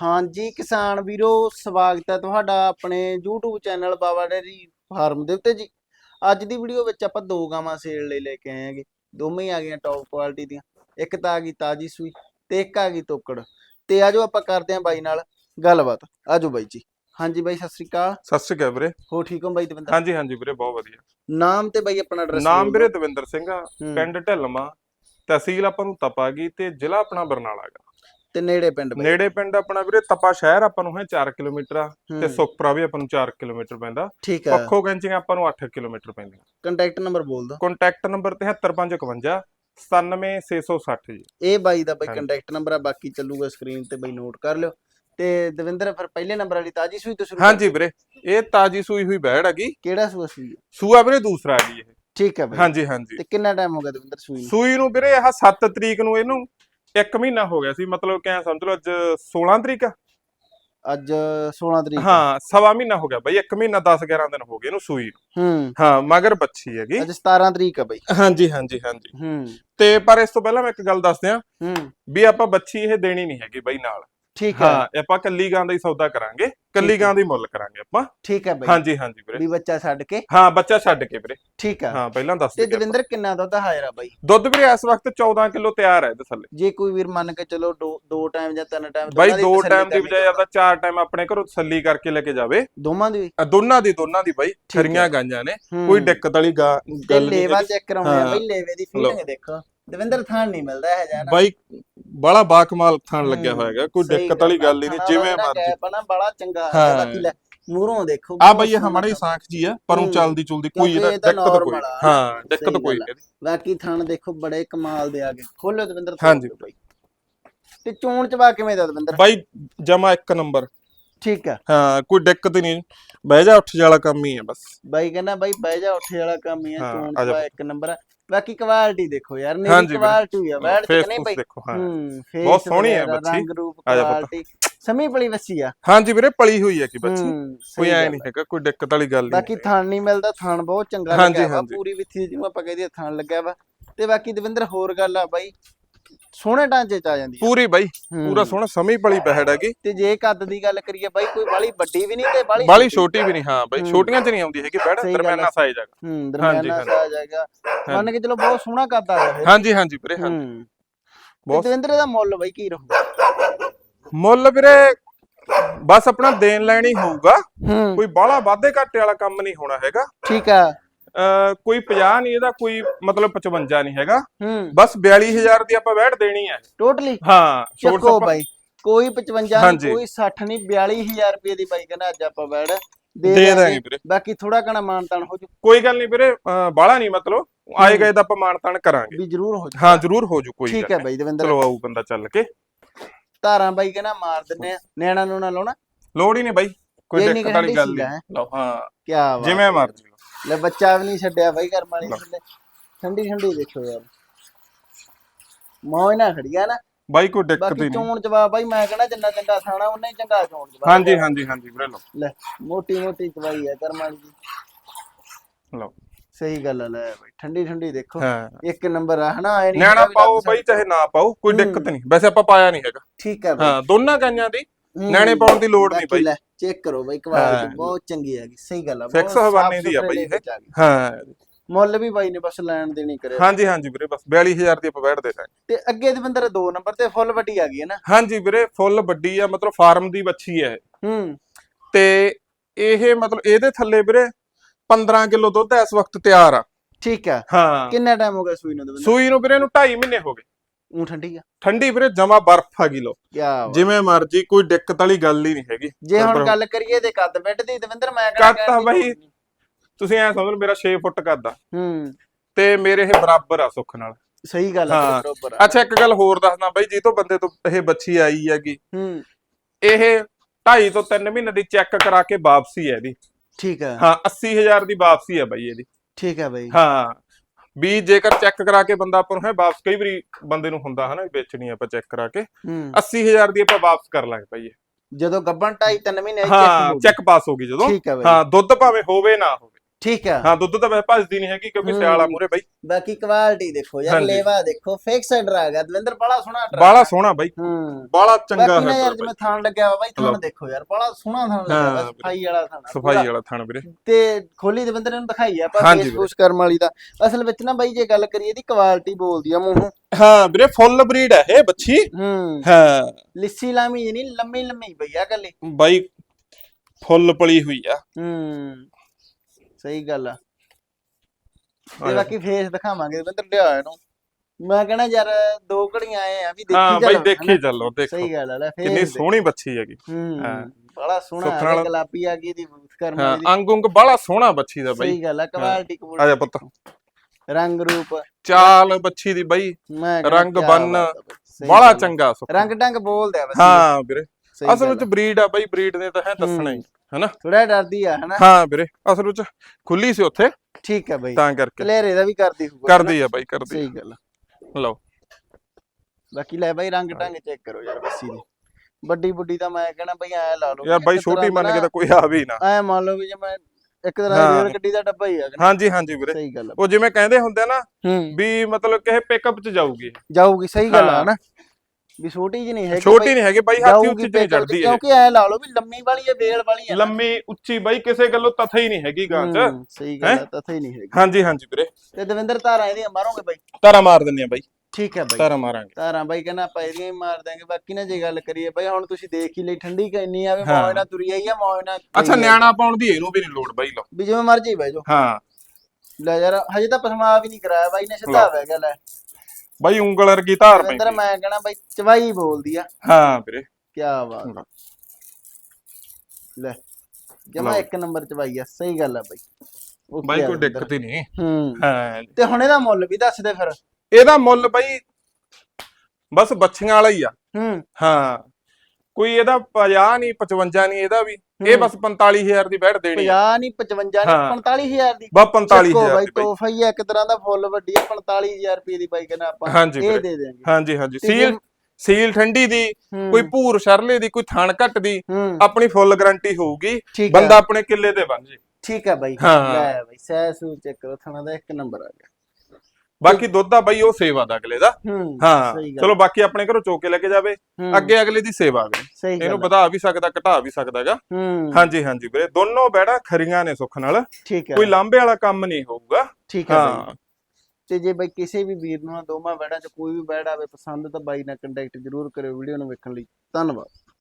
ਹਾਂਜੀ ਕਿਸਾਨ ਵੀਰੋ ਸਵਾਗਤ ਹੈ ਤੁਹਾਡਾ ਆਪਣੇ YouTube channel Baba dairy farm ਦੇ ਉੱਤੇ ਜੀ। ਅੱਜ ਦੀ ਵੀਡੀਓ ਵਿੱਚ ਆਪਾਂ ਦੋ ਗਾਵਾਂ ਸੇਲ ਲਈ ਲੈ ਕੇ ਆਏ ਹਾਂਗੇ। ਦੋਵੇਂ ਹੀ ਆ ਗਈਆਂ ਟੌਪ ਕੁਆਲਿਟੀ ਦੀਆਂ। ਇੱਕ ਤਾਂ ਆ ਗਈ ਤਾਜੀ ਸੂਈ ਤੇ ਇੱਕ ਆ ਗਈ ਤੋਕੜ। ਤੇ ਆਜੋ ਆਪਾਂ ਕਰਦੇ ਹਾਂ ਬਾਈ ਨਾਲ ਗੱਲਬਾਤ। ਆਜੋ ਬਾਈ ਜੀ। ਹਾਂਜੀ ਬਾਈ ਸਤਿ ਸ੍ਰੀ ਅਕਾਲ। ਸਤਿ ਸ਼੍ਰੀ ਅਕਾਲ ਵੀਰੇ। ਹੋ ਠੀਕ ਹੋ ਬਾਈ ਦਵਿੰਦਰ? ਹਾਂਜੀ ਹਾਂਜੀ ਵੀਰੇ ਬਹੁਤ ਵਧੀਆ। ਨਾਮ ਤੇ ਬਾਈ ਆਪਣਾ ਐਡਰੈਸ ਨਾਮ ਵੀਰੇ ਦਵਿੰਦਰ ਸਿੰਘ ਆ ਪਿੰਡ ਢਿਲਮਾ ਤਹਿਸੀਲ ਆਪਾਂ ਨੂੰ ਤਪਾ ਗਈ ਤੇ ਜ਼ਿਲ੍ਹਾ ਆਪਣਾ ਬਰਨਾਲਾ ਹੈਗਾ। ਤੇ ਨੇੜੇ ਪਿੰਡ ਬਾਈ ਨੇੜੇ ਪਿੰਡ ਆਪਣਾ ਵੀਰੇ ਤਪਾ ਸ਼ਹਿਰ ਆਪਾਂ ਨੂੰ ਹੈ 4 ਕਿਲੋਮੀਟਰ ਆ ਤੇ ਸੁਖਪੁਰਾ ਵੀ ਆਪਾਂ ਨੂੰ 4 ਕਿਲੋਮੀਟਰ ਪੈਂਦਾ। ਠੀਕ ਹੈ ਪੱਖੋ ਕੈਂਚੀਆਂ ਆਪਾਂ ਨੂੰ 8 ਕਿਲੋਮੀਟਰ ਪੈਂਦੀਆਂ। ਕੰਟੈਕਟ ਨੰਬਰ ਬੋਲ ਦੋ ਕੰਟੈਕਟ ਨੰਬਰ 73551 97660 ਜੀ। ਇਹ ਬਾਈ ਦਾ ਬਾਈ। ਕੰਟੈਕਟ ਨੰਬਰ ਆ ਬਾਕੀ ਚੱਲੂਗਾ ਸਕਰੀਨ ਤੇ ਬਾਈ ਨੋਟ ਕਰ ਲਿਓ। ਤੇ ਦਵਿੰਦਰ ਫਿਰ ਪਹਿਲੇ ਨੰਬਰ ਵਾਲੀ ਤਾਜੀ ਸੂਈ ਤੋਂ ਸ਼ੁਰੂ ਹਾਂਜੀ ਵੀਰੇ ਇਹ ਤਾਜੀ ਸੂਈ ਹੋਈ ਬੈੜ ਹੈਗੀ। ਕਿਹੜਾ ਸੂਆ ਸੂਈ? ਸੂਆ ਵੀਰੇ ਦੂਸਰਾ ਹੈਗੀ ਇਹ। ਠੀਕ ਹੈ ਬਾਈ। ਹਾਂਜੀ ਹਾਂਜੀ। ਤੇ ਕਿੰਨਾ ਟਾਈਮ ਹੋ ਗਿਆ ਦਵਿੰਦਰ ਸੂਈ ਨੂੰ? ਸੂਈ ਨੂੰ ਵੀਰੇ ਆਹ 7 ਤਰੀਕ ਨੂੰ ਇਹਨੂੰ 1 ਮਹੀਨਾ ਹੋ ਗਿਆ ਸੀ ਮਤਲਬ ਕਿ ਐਂ ਸਮਝ ਲਓ ਅੱਜ 16 ਤਰੀਕ ਆ? ਅੱਜ 16 ਤਰੀਕ ਹਾਂ ਸਵਾ ਮਹੀਨਾ ਹੋ ਗਿਆ ਬਈ 1 ਮਹੀਨਾ 10 11 ਦਿਨ ਹੋ ਗਏ ਇਹਨੂੰ ਸੂਈ ਨੂੰ। ਹੂੰ। ਹਾਂ ਮਗਰ ਬੱਚੀ ਹੈਗੀ। ਅੱਜ 17 ਤਰੀਕ ਆ ਬਾਈ। ਹਾਂਜੀ ਹਾਂਜੀ ਹਾਂਜੀ। ਹੂੰ। ਤੇ ਪਰ ਇਸ ਤੋਂ ਪਹਿਲਾਂ ਮੈਂ ਇੱਕ ਗੱਲ ਦੱਸ ਦਿਆਂ ਹੂੰ। ਵੀ ਆਪਾਂ ਬੱਚੀ ਇਹ ਦੇਣੀ ਨਹੀਂ ਹੈਗੀ ਬਈ ਨਾਲ। ਠੀਕ ਹੈ। ਹਾਂ ਆਪਾਂ ਕੱਲੀ ਗਾਂ ਦਾ ਹੀ ਸੌਦਾ ਕਰਾਂਗੇ ਕੱਲੀ। ਗਾਂ ਦੀ ਮੁੱਲ ਕਰਾਂਗੇ ਆਪਾਂ। ਠੀਕ ਹੈ ਬਾਈ। ਹਾਂਜੀ ਹਾਂਜੀ ਵੀਰੇ। ਵੀ ਬੱਚਾ ਛੱਡ ਕੇ? ਹਾਂ ਬੱਚਾ ਛੱਡ ਕੇ ਵੀਰੇ। ਠੀਕ ਹੈ। ਹਾਂ ਪਹਿਲਾਂ ਦੱਸ ਤੇ ਦਵਿੰਦਰ ਕਿੰਨਾ ਦੁੱਧ ਹਾਜ਼ਰ ਆ ਬਾਈ? ਦੁੱਧ ਵੀਰੇ ਇਸ ਵਕਤ 14 ਕਿਲੋ ਤਿਆਰ ਹੈ ਇਹਦੇ ਥੱਲੇ। ਜੇ ਕੋਈ ਵੀਰ ਮੰਨ ਕੇ ਚਲੋ ਦੋ ਦੋ ਟਾਈਮ ਜਾਂ ਤਿੰਨ ਟਾਈਮ ਬਾਈ ਦੋ ਟਾਈਮ ਦੀ ਬਜਾਏ ਆਪਦਾ ਚਾਰ ਟਾਈਮ ਆਪਣੇ ਘਰੋਂ ਤਸੱਲੀ ਕਰਕੇ ਲੈ ਕੇ ਜਾਵੇ। ਦੋਵਾਂ ਦੀ? ਅ, ਦੋਨਾਂ ਦੀ ਦੋਨਾਂ ਦੀ ਬਾਈ। ਖਰੀਆਂ ਗਾਂਜਾਂ ਨੇ। ਹੂੰ। ਕੋਈ ਦਿੱਕਤ ਵਾਲੀ ਗਾ- ਤੇ ਗੱਲ ਨਹੀਂ ਲੇਵਾ ਹੈਗੀ। ਚੈੱਕ ਕਰਾਉਂਦੇ ਆ ਹਾਂ। ਬਾਈ ਲੇਵੇ ਦੀ ਲਓ। ਫੀਲਿੰਗ ਦੇਖੋ। ਦਵਿੰਦਰ ਥਾਣ ਨਹੀਂ ਮਿਲਦਾ ਹੈ ਜਾਨਾ ਬਾਈ ਬੜਾ ਬਾਕਮਾਲ ਥਾਣ ਲੱਗਿਆ ਹੋਇਆ ਹੈਗਾ ਕੋਈ ਦਿੱਕਤ ਵਾਲੀ ਗੱਲ ਨਹੀਂ ਜਿਵੇਂ ਮਰਜ਼ੀ। ਨਾ ਬੜਾ ਚੰਗਾ। ਬਾਕੀ ਲੈ ਮੂਹਰੋਂ ਦੇਖੋ ਆ ਬਈ ਇਹ ਹਮਾਰੀ ਸਾਂਖ ਜੀ ਆ ਪਰੋਂ। ਚੱਲਦੀ ਚੁਲਦੀ ਕੋਈ ਇਹਦਾ ਦਿੱਕਤ ਕੋਈ। ਹਾਂ ਦਿੱਕਤ ਕੋਈ ਬਾਕੀ ਥਣ ਦੇਖੋ ਬੜੇ ਕਮਾਲ ਦੇ ਆ ਗਏ। ਖੋਲੋ ਦਵਿੰਦਰ ਹਾਂਜੀ। ਬਾਈ ਤੇ ਚੋਣ ਚਵਾ ਕਿਵੇਂ ਦਾ ਦਵਿੰਦਰ? ਬਾਈ ਜਮਾ ਇੱਕ ਨੰਬਰ। ਠੀਕ ਆ। ਹਾਂ ਕੋਈ ਦਿੱਕਤ ਨਹੀਂ। ਬਹਿ ਜਾ ਉੱਠ ਜਾਲਾ ਕੰਮ ਹੀ ਹੈ ਬਸ। ਬਾਈ ਕਹਿੰਦਾ ਬਾਈ ਬਹਿ ਜਾ ਉੱਠੇ ਵਾਲਾ ਕੰਮ ਹੀ ਆ। ਹਾਂ, ਚੋਣ ਆ ਜਾ ਚਵਾ ਇੱਕ ਨੰਬਰ ਆ। ਬਾਕੀ ਕੁਆਲਿਟੀ ਦੇਖੋ ਯਾਰ ਹਾਂਜੀ ਵੀਰੇ। ਕੁਆਲਿਟੀ ਆ। ਬੈਠ ਤੇ ਨਹੀਂ ਬਾਈ ਦੇਖੋ ਹਾਂ। ਹੂੰ ਬਹੁਤ ਸੋਹਣੀ ਹੈ ਵਗੈਰਾ, ਬੱਚੀ। ਰੰਗ ਰੂਪ ਆ ਜਾ ਪੁੱਤ। ਕੁਆਲਿਟੀ ਸਮੀ ਬੜੀ ਵੱਸੀ ਆ। ਹਾਂਜੀ ਵੀਰੇ ਪਲੀ ਹੋਈ ਹੈ ਕਿ ਬੱਚੀ। ਹੂੰ, ਕੋਈ ਐ ਗੱਲ ਨਹੀਂ ਆ। ਹੈਗਾ ਕੋਈ ਦਿੱਕਤ ਵਾਲੀ ਗੱਲ ਬਾਕੀ ਨਹੀਂ ਥਣ ਨਹੀਂ ਮਿਲਦਾ ਥਣ ਬਹੁਤ ਚੰਗਾ ਹਾਂਜੀ, ਲੱਗਿਆ ਵਾ। ਹਾਂਜੀ। ਪੂਰੀ ਵਿੱਥੀ ਜਿਹਨੂੰ ਆਪਾਂ ਕਹਦੇ ਥਣ ਲੱਗਿਆ ਵਾ। ਤੇ ਬਾਕੀ ਦਵਿੰਦਰ ਹੋਰ ਗੱਲ ਆ ਬਾਈ? ਸੋਹਣੇ ਢਾਂਚੇ ਚ ਆ ਜਾਂਦੀ ਪੂਰੀ ਬਾਈ। ਪੂਰਾ ਸੋਹਣਾ ਸਮੀ ਪਲੀ ਬਹਿੜ ਹੈਗੀ। ਤੇ ਜੇ ਕੱਦ ਦੀ ਗੱਲ ਕਰੀਏ ਬਾਈ ਕੋਈ ਬਾਲੀ ਵੱਡੀ ਵੀ ਨਹੀਂ ਤੇ ਬਾਲੀ ਬਾਲੀ ਛੋਟੀ ਵੀ ਨਹੀਂ ਹਾਂ ਬਾਈ। ਛੋਟੀਆਂ ਚ ਨਹੀਂ ਆਉਂਦੀ ਹੈਗੀ ਗੱਲ ਦਰਮਿਆਨਾ। ਸਾਈਜ਼ ਹੈਗਾ। ਹੂੰ ਦਰਮਿਆਨਾ ਹਾਂਜੀ। ਸਾ ਜਾਏਗਾ ਮੰਨ ਕੇ ਚਲੋ ਬਹੁਤ ਸੋਹਣਾ ਕੱਦ ਆ ਫਿਰ ਹਾਂਜੀ ਹਾਂਜੀ ਵੀਰੇ ਹਾਂ। ਬਹੁਤ ਦਵਿੰਦਰ ਦਾ ਮੁੱਲ ਬਾਈ ਕੀ ਰਹੂਗਾ? ਮੁੱਲ ਵੀਰੇ ਬਸ ਆਪਣਾ ਦੇਣ ਲੈਣੀ ਹੋਊਗਾ। ਕੋਈ ਬਾਹਲਾ ਵਾਧੇ ਘਾਟੇ ਵਾਲਾ ਕੰਮ ਨਹੀਂ ਹੋਣਾ ਹੈਗਾ। ਠੀਕ ਆ। ਕੋਈ 50 ਨਹੀਂ ਇਹਦਾ ਕੋਈ ਮਤਲਬ 55 ਨਹੀਂ ਹੈਗਾ। ਹੂੰ। ਬਸ 42000 ਦੀ ਆਪਾਂ ਵੈਟ ਦੇਣੀ ਹੈ। ਟੋਟਲੀ ਹਾਂ ਚੱਕੋ ਸੱਪਾ- ਬਾਈ ਕੋਈ 55 ਨਹੀਂ ਹਾਂਜੀ। ਕੋਈ 60 ਨਹੀਂ 42000 ਰੁਪਏ ਦੀ ਬਾਈ ਕਹਿੰਦਾ ਅੱਜ ਆਪਾਂ ਬੈੜ ਦੇ ਦੇ ਦਾਂਗੇ। ਵੀਰੇ। ਬਾਕੀ ਥੋੜਾ ਘਣਾ ਮਾਨਤਾਨ ਹੋ ਜੂ। ਕੋਈ ਗੱਲ ਨਹੀਂ ਵੀਰੇ ਬਾਹਲਾ ਨਹੀਂ ਮਤਲਬ ਆਏ ਗਏ ਤਾਂ ਆਪਾਂ ਮਾਨਤਾਨ ਕਰਾਂਗੇ। ਵੀ ਜ਼ਰੂਰ ਹੋ ਜੂ। ਹਾਂ ਜ਼ਰੂਰ ਹੋ ਜੂ ਕੋਈ ਠੀਕ ਗੱਲ ਹੈ ਬਾਈ। ਦਵਿੰਦਰ। ਚਲੋ ਆਊ ਬੰਦਾ ਚੱਲ ਕੇ। ਧਾਰਾਂ ਬਾਈ ਕਹਿੰਦਾ ਮਾਰ ਦਿੰਨੇ ਆ। ਨੈਣਾ ਨੂੰ ਨਾ ਲਾਉਣਾ? ਲੋੜ ਹੀ ਨਹੀਂ ਬਾਈ। ਕੋਈ ਇਹ ਦਿੱਕਤ ਵਾਲੀ ਗੱਲ ਸੀਗਾ, ਨਹੀਂ। ਲਓ ਹਾਂ। ਕੀ ਬਾਤ ਜਿਵੇਂ ਮਰਜ਼ੀ। ਲੈ ਬੱਚਾ ਵੀ ਨਹੀਂ ਛੱਡਿਆ ਬਾਈ ਕਰਮ ਵਾਲੀ। ਥੱਲੇ ਠੰਡੀ ਠੰਡੀ ਦੇਖੋ ਯਾਰ। ਮੌਜ ਨਾ ਖੜੀਆ ਨਾ। ਬਾਈ ਕੋਈ ਦਿੱਕਤ ਬਾਕੀ ਹੀ ਨਹੀਂ। ਚੋਣ ਜਵਾਬ ਬਾਈ ਮੈਂ ਕਹਿੰਦਾ ਜਿੰਨਾ ਚੰਗਾ ਖਾਣਾ ਉਨਾ ਹੀ ਚੰਗਾ ਚੋਣ ਜਵਾਬ। ਹਾਂਜੀ ਹਾਂਜੀ ਹਾਂਜੀ ਵੀਰੇ ਲਓ। ਲੈ ਮੋਟੀ ਮੋਟੀ ਚਵਾਈ ਹੈ ਕਰਮ ਵਾਲੀ ਦੀ। ਲਓ। ਸਹੀ ਗੱਲ ਆ ਲੈ ਬਾਈ ਠੰਡੀ ਠੰਡੀ ਦੇਖੋ। ਹਾਂ। ਇੱਕ ਨੰਬਰ ਆ ਹਨਾ ਨਹੀਂ ਨਿਆਣਾ ਪਾਓ ਬਾਈ ਚਾਹੇ ਨਾ ਪਾਓ ਕੋਈ। ਦਿੱਕਤ ਨਹੀਂ। ਵੈਸੇ ਆਪਾਂ ਪਾਇਆ ਨਹੀਂ ਹੈਗਾ। ਠੀਕ ਹੈ ਬਾਈ। ਹਾਂ ਦੋਨਾਂ ਗਾਈਆਂ ਦੀ ਹੂੰ। ਨਿਆਣੇ ਪਾਉਣ ਦੀ ਲੋੜ ਨਹੀਂ ਬਾਈ। ਚੈੱਕ ਕਰੋ ਬਾਈ ਕੁਆਲਿਟੀ। ਬਹੁਤ ਚੰਗੀ ਹੈਗੀ ਸਹੀ ਗੱਲ ਆ ਬਹੁਤ ਹਵਾਨੇ ਦੀ ਆ ਬਾਈ ਇਹ। ਹਾਂ। ਮੁੱਲ ਵੀ ਬਾਈ ਨੇ ਬਸ ਲੈਣ ਦੇਣੀ ਕਰਿਆ। ਹਾਂਜੀ ਹਾਂਜੀ ਵੀਰੇ ਬਸ 42000 ਦੀ ਆਪਾਂ ਵੈਟ ਦੇ ਤੇ ਅੱਗੇ ਦੇ ਬੰਦਰ ਦੋ ਨੰਬਰ ਤੇ ਫੁੱਲ ਵੱਡੀ ਆ ਗਈ ਹੈ ਨਾ। ਹਾਂਜੀ ਵੀਰੇ ਫੁੱਲ ਵੱਡੀ ਆ ਮਤਲਬ ਫਾਰਮ ਦੀ ਬੱਚੀ ਹੈ। ਹੂੰ। ਤੇ ਇਹ ਮਤਲਬ ਇਹਦੇ ਥੱਲੇ ਵੀਰੇ 15 ਕਿਲੋ ਦੁੱਧ ਇਸ ਵਕਤ ਤਿਆਰ ਆ। ਠੀਕ ਆ। ਹਾਂ। ਕਿੰਨਾ ਟਾਈਮ ਹੋ ਗਿਆ ਸੂਈ ਨੂੰ ਸੂਈ ਨੂੰ ਵੀਰੇ ਨੂੰ 2.5 ਮਹੀਨੇ ਹੋ ਗਏ। ਉਹ ਠੰਡੀ ਆ। ਠੰਡੀ ਵੀਰੇ ਜਮਾ ਬਰਫ ਆ ਗਈ ਲੋ। ਜਿਵੇਂ ਮਰਜ਼ੀ ਕੋਈ ਦਿੱਕਤ ਵਾਲੀ ਗੱਲ ਹੀ ਨਹੀਂ ਹੈਗੀ। ਜੇ ਹੁਣ ਗੱਲ ਕਰੀਏ ਤੇ ਕੱਦ ਬੈੱਡ ਦੀ ਦਵਿੰਦਰ ਮੈਂ ਕੱਦ ਕਹਿਣ ਤਾਂ ਦੀ ਬਾਈ-। ਤੁਸੀਂ ਐ ਸਮਝ ਲਓ ਮੇਰਾ 6 ਫੁੱਟ ਕੱਦ ਆ। ਹੂੰ। ਤੇ ਮੇਰੇ ਇਹ ਬਰਾਬਰ ਆ ਸੁੱਖ ਨਾਲ। ਸਹੀ ਗੱਲ ਆ ਹਾਂ। ਬਰੋਬਰ ਆ। ਅੱਛਾ ਇੱਕ ਗੱਲ ਹੋਰ ਦੱਸਦਾ ਬਾਈ ਜੀ ਤੋਂ ਬੰਦੇ ਤੋਂ ਇਹ ਬੱਚੀ ਆਈ ਹੈਗੀ ਹੂੰ। ਇਹ 2.5 ਤੋਂ 3 ਮਹੀਨੇ ਦੀ ਚੈੱਕ ਕਰਾ ਕੇ ਵਾਪਸੀ ਹੈ ਇਹਦੀ। ਠੀਕ ਆ। ਹਾਂ 80000 ਦੀ ਵਾਪਸੀ ਹੈ ਬਾਈ ਇਹਦੀ। ਠੀਕ ਆ ਬਾਈ। ਹਾਂ। ਵੀ ਜੇਕਰ ਚੈੱਕ ਕਰਾ ਕੇ ਬੰਦਾ ਆਪਾਂ ਨੂੰ ਹੈ ਵਾਪਸ ਕਈ ਵਾਰੀ ਬੰਦੇ ਨੂੰ ਹੁੰਦਾ ਹਨਾ ਵੇਚਣੀ ਆਪਾਂ ਚੈੱਕ ਕਰਾ ਕੇ। ਹੂੰ। 80000 ਦੀ ਆਪਾਂ ਵਾਪਸ ਕਰ ਲਾਂਗੇ ਭਾਈ। ਜਦੋਂ ਗੱਬਣ ਢਾਈ ਤਿੰਨ ਮਹੀਨੇ ਚੈੱਕ ਹਾਂ ਚੈੱਕ ਪਾਸ ਹੋ ਗਈ ਜਦੋਂ। ਹਾਂ ਦੁੱਧ ਭਾਵੇਂ ਹੋਵੇ ਨਾ ਹੋਵੇ। ਠੀਕ ਆ। ਹਾਂ ਦੁੱਧ ਤਾਂ ਵੈਸੇ ਭੱਜਦੀ ਨਹੀਂ ਹੈਗੀ ਕਿਉਂਕਿ ਹੂੰ। ਸਿਆਲਾ ਮੂਰੇ ਬਾਈ। ਬਾਕੀ ਕੁਆਲਿਟੀ ਦੇਖੋ ਯਾਰ। ਲੇਵਾ ਦੇਖੋ ਫਿਕਸਡ ਹੈਗਾ ਦਵਿੰਦਰ ਬੜਾ ਸੋਹਣਾ ਡਰਾ ਬਾਲਾ ਸੋਹਣਾ ਬਾਈ। ਹੂੰ। ਬਾਲਾ ਚੰਗਾ ਹੈ ਯਾਰ ਜਿਵੇਂ ਥਣ ਲੱਗਿਆ ਵਾ ਬਾਈ। ਥਣ ਦੇਖੋ ਯਾਰ ਬੜਾ ਸੋਹਣਾ ਥਣ ਲੱਗਿਆ ਹਾਂ, ਸਫ਼ਾਈ ਵਾਲਾ ਥਣ। ਆ, ਸਫ਼ਾਈ ਪੂਰਾ। ਵਾਲਾ ਥਣ ਵੀਰੇ। ਤੇ ਖੋਲੀ ਦਵਿੰਦਰ ਨੂੰ ਦਿਖਾਈ ਆ ਫੇਸ ਫੂਸ ਕਰਮ ਵਾਲੀ ਦਾ। ਅਸਲ ਵਿੱਚ ਨਾ ਬਾਈ ਜੇ ਗੱਲ ਕਰੀਏ ਇਹਦੀ ਕੁਆਲਿਟੀ ਬੋਲਦੀ ਆ ਮੂੰਹੋਂ ਹਾਂ ਵੀਰੇ ਫੁੱਲ ਬਰੀਡ ਹੈ ਇਹ ਬੱਚੀ। ਹੂੰ। ਹਾਂ। ਲਿੱਸੀ ਲਾਮੀ ਨਹੀਂ ਲੰਮੀ ਲੰਮੀ ਆ ਕੱਲੀ ਬਾਈ ਫੁੱਲ ਪਲੀ ਹੋਈ ਆ। ਹੂੰ। ਸਹੀ ਗੱਲ ਆ। ਤੇ। ਬਾਕੀ ਫੇਸ ਦਿਖਾਵਾਂਗੇ। ਦਵਿੰਦਰ ਲਿਆ ਇਹਨੂੰ। ਮੈਂ ਕਹਿਣਾ ਯਾਰ ਦੋ ਘੜੀਆਂ ਆਏ ਆ ਵੀ ਦੇਖੀ ਹਾਂ ਬਾਈ ਚੱਲੋ, ਦੇਖੀ? ਚੱਲੋ ਦੇਖੋ। ਸਹੀ ਗੱਲ ਆ ਫੇਸ ਕਿੰਨੀ ਸੋਹਣੀ ਬੱਚੀ ਹੈਗੀ। ਹੂੰ ਹਾਂ। ਬੜਾ ਸੋਹਣਾ ਹੈ ਗੁਲਾਬੀ ਆ ਗਈ ਦੀ ਕਰਮ ਹਾਂ ਵਾਲੀ ਅੰਗ ਬਾਲਾ ਸੋਹਣਾ ਬੱਚੀ ਦਾ ਦੀ ਬਾਈ। ਸਹੀ ਗੱਲ ਆ ਕੁਆਲਿਟੀ ਆ ਜਾ ਪੁੱਤ। ਰੰਗ ਰੂਪ। ਚਾਲ ਬੱਚੀ ਦੀ ਬਾਈ। ਰੰਗ ਬੰਨ, ਆ। ਚੰਗਾ ਸੁੱਖ। ਰੰਗ ਡੰਗ ਬੋਲਦੇ ਬਸ। ਹਾਂ ਵੀਰੇ। ਅਸਲ ਵਿੱਚ ਬਰੀਡ ਆ ਬਾਈ ਬਰੀਡ ਨੇ ਤਾਂ ਹੈ। ਦੱਸਣਾ ਹੀ। ਹਨਾ? ਥੋੜਾ ਡਰਦੀ ਆ ਹਨਾ? ਹਾਂ ਵੀਰੇ ਅਸਲ ਵਿੱਚ ਖੁੱਲੀ ਸੀ ਉੱਥੇ। ਠੀਕ ਆ ਬਈ। ਤਾਂ ਕਰਕੇ। ਕਲੇਰੇ ਦਾ ਵੀ ਕਰਦੀ ਹੋਊਗਾ ਕਰਦੀ ਆ ਬਾਈ ਕਰਦੀ ਸਹੀ ਗੱਲ। ਲਓ। ਬਾਕੀ ਲੈ ਬਾਈ ਰੰਗ ਢੰਗ ਚੈੱਕ ਕਰੋ ਯਾਰ ਬੱਸੀ ਦੀ। ਵੱਡੀ ਬੁੱਢੀ ਤਾਂ ਮੈਂ ਕਹਿਣਾ ਬਈ ਐ ਲਾ ਲਓ ਯਾਰ ਬਾਈ ਛੋਟੀ ਮੰਨ ਕੇ ਤਾਂ ਕੋਈ ਆਵੇ ਹੀ ਨਾ। ਐ ਮੰਨ ਲਓ ਵੀ ਜੇ ਮੈਂ ਇੱਕ ਤਰ੍ਹਾਂ ਹਾਂ। ਦੀ ਰੇਲ ਗੱਡੀ ਦਾ ਡੱਬਾ ਹੀ ਆ ਹਾਂਜੀ ਹਾਂਜੀ ਵੀਰੇ। ਸਹੀ ਗੱਲ ਉਹ ਜਿਵੇਂ ਕਹਿੰਦੇ ਹੁੰਦੇ ਨਾ ਹੂੰ। ਵੀ ਮਤਲਬ ਕਿਸੇ ਪਿਕਅਪ 'ਚ ਜਾਊਗੀ। ਜਾਊਗੀ ਸਹੀ ਗੱਲ ਆ ਹਾਂ। ਵੀ ਛੋਟੀ ਜੀ ਨਹੀਂ ਹੈਗੀ ਛੋਟੀ ਨਹੀਂ ਹੈਗੀ ਬਾਈ ਹਾਥੀ ਉੱਚੀ ਨਹੀਂ ਚੜਦੀ ਇਹ। ਕਿਉਂਕਿ ਐ ਲਾ ਲਓ ਵੀ ਲੰਮੀ ਵਾਲੀ ਹੈ ਵੇਲ ਵਾਲੀ ਹੈ। ਲੰਮੀ ਉੱਚੀ ਬਾਈ ਕਿਸੇ ਗੱਲੋਂ ਤਥਾ ਹੀ ਨਹੀਂ ਹੈਗੀ ਗਾਂ 'ਚ। ਹੂੰ, ਸਹੀ ਗੱਲ ਆ ਤਥਾ ਹੀ ਨਹੀਂ ਹੈਗੀ। ਹਾਂਜੀ ਹਾਂਜੀ ਵੀਰੇ। ਤੇ ਦਵਿੰਦਰ ਤਾਰਾਂ ਇਹਦੀਆਂ ਮਾਰੋਗੇ ਬਾਈ? ਤਾਰਾ ਮਾਰ ਦਿੰਨੇ ਆ ਬਾਈ। ਠੀਕ ਹੈ ਬਾਈ। ਤਾਰਾ ਮਾਰਾਂਗੇ। ਤਾਰਾਂ ਬਾਈ ਕਹਿੰਦਾ ਆਪਾਂ ਇਹਦੀਆਂ ਹੀ ਮਾਰ ਦਾਂਗੇ ਬਾਕੀ ਨਾ ਜੇ ਗੱਲ ਕਰੀਏ ਬਾਈ ਹੁਣ ਤੁਸੀਂ ਦੇਖ ਹੀ ਲਈ ਠੰਡੀ ਕਿੰਨੀ ਆਵੇ ਹਾਂ। ਮੌਜ ਨਾਲ ਤੁਰੀ ਆਈ ਆ ਮੌਜ ਨਾਲ ਅੱਛਾ ਨਿਆਣਾ ਪਾਉਣ ਦੀ ਇਹਨੂੰ ਵੀ ਨਹੀਂ ਲੋੜ ਬਾਈ ਲਓ। ਵੀ ਜਿਵੇਂ ਮਰਜ਼ੀ ਬਹਿ ਜਾਓ। ਹਾਂ। ਲੈ ਯਾਰ ਹਜੇ ਤਾਂ ਪਸਮਾ ਵੀ ਨਹੀਂ ਕਰਾਇਆ ਬਾਈ ਨੇ ਸਿੱਧਾ। ਬਹਿ ਗਿਆ ਲੈ। ਬਾਈ ਉਂਗਲ ਵਰਗੀ ਧਾਰ ਪੈਂਦੀ ਮੈਂ ਕਹਣਾ ਬਾਈ ਚਵਾਈ ਬੋਲਦੀ ਆ। ਹਾਂ ਵੀਰੇ। ਕੀ ਬਾਤ। ਲੈ ਜਮਾ। ਇੱਕ ਨੰਬਰ ਚਵਾਈ ਆ ਸਹੀ ਗੱਲ ਆ ਬਾਈ। ਬਾਈ ਕੋਈ। ਦਿੱਕਤ ਹੀ ਨਹੀਂ। ਹੂੰ। ਹਾਂ। ਤੇ ਹੁਣ ਇਹਦਾ ਮੁੱਲ ਵੀ ਦੱਸ ਦੇ ਫਿਰ। ਇਹਦਾ ਮੁੱਲ ਬਾਈ ਬਸ ਬੱਚੀਆਂ ਵਾਲਾ ਹੀ ਆ। ਹੂੰ। ਹਾਂ। ਕੋਈ ਇਹਦਾ 50 ਨਹੀਂ 55 ਨਹੀਂ ਇਹਦਾ ਵੀ। ਇਹ ਹੂੰ। ਬਸ 45000 ਦੀ ਬੈਠ ਦੇਣੀ ਆ। 50 ਨਹੀਂ 55 ਨਹੀਂ ਹਾਂ। 45000 ਦੀ। ਬਸ ਚੱਕੋ 45000 ਬਾਈ ਦੀ ਬਾਈ। ਤੋਹਫਾ ਹੀ ਇੱਕ ਤਰ੍ਹਾਂ ਦਾ ਫੁੱਲ ਵੱਡੀ ਆ 45000 ਰੁਪਏ ਦੀ ਬਾਈ ਕਹਿੰਦਾ ਆਪਾਂ। ਇਹ। ਦੇ ਦੇਾਂਗੇ ਹਾਂਜੀ ਹਾਂਜੀ। ਸੀਲ ਸੀਲ ਠੰਡੀ ਦੀ ਕੋਈ ਭੂਰ ਸ਼ਰਲੇ ਦੀ ਕੋਈ ਥਣ ਘੱਟ ਦੀ ਹੂੰ। ਆਪਣੀ ਫੁੱਲ ਗਾਰੰਟੀ ਹੋਊਗੀ। ਬੰਦਾ ਆਪਣੇ ਕਿੱਲੇ ਤੇ ਬਣ ਜੇ। ਠੀਕ ਆ ਬਾਈ। ਹਾਂ। ਲੈ ਬਾਈ ਸਹਿ ਸੂ ਚੈੱਕ ਕਰੋ ਥਣਾ ਦਾ ਇੱਕ ਨੰਬਰ ਆ ਗਿਆ। ਬਾਕੀ ਦੁੱਧ ਆ ਬਾਈ ਉਹ ਸੇਵਾ ਦਾ ਅਗਲੇ ਦਾ। ਹੂੰ ਹਾਂ ਚਲੋ ਬਾਕੀ ਆਪਣੇ ਘਰੋਂ ਚੋਕੇ ਲੈ ਕੇ ਜਾਵੇ। ਹੂੰ, ਅੱਗੇ ਅਗਲੇ ਦੀ ਸੇਵਾ ਅਗਲੇ ਇਹਨੂੰ। ਵਧਾ ਵੀ ਸਕਦਾ ਘਟਾ ਵੀ ਸਕਦਾਗਾ। ਹੂੰ। ਹਾਂਜੀ ਹਾਂਜੀ ਵੀਰੇ ਦੋਨੋਂ ਬੈੜਾ ਖਰੀਆਂ ਨੇ ਸੁੱਖ ਨਾਲ। ਕੋਈ ਲਾਂਬੇ ਵਾਲਾ ਕੰਮ ਨਹੀਂ ਹੋਊਗਾ। ਠੀਕ ਬਾਈ। ਹਾਂ। ਤੇ ਜੇ ਬਾਈ ਕਿਸੇ ਵੀ ਵੀਰ ਨੂੰ ਨਾ ਦੋਵਾਂ ਬੈੜਾਂ ਚ ਕੋਈ ਵੀ ਬੈੜ ਆਵੇ ਪਸੰਦ ਤਾਂ ਬਾਈ ਨਾਲ ਕੰਟੈਕਟ ਜ਼ਰੂਰ ਕਰਿਓ ਵੀਡੀਓ ਨੂੰ ਵੇਖਣ ਲਈ। ਧੰਨਵਾਦ।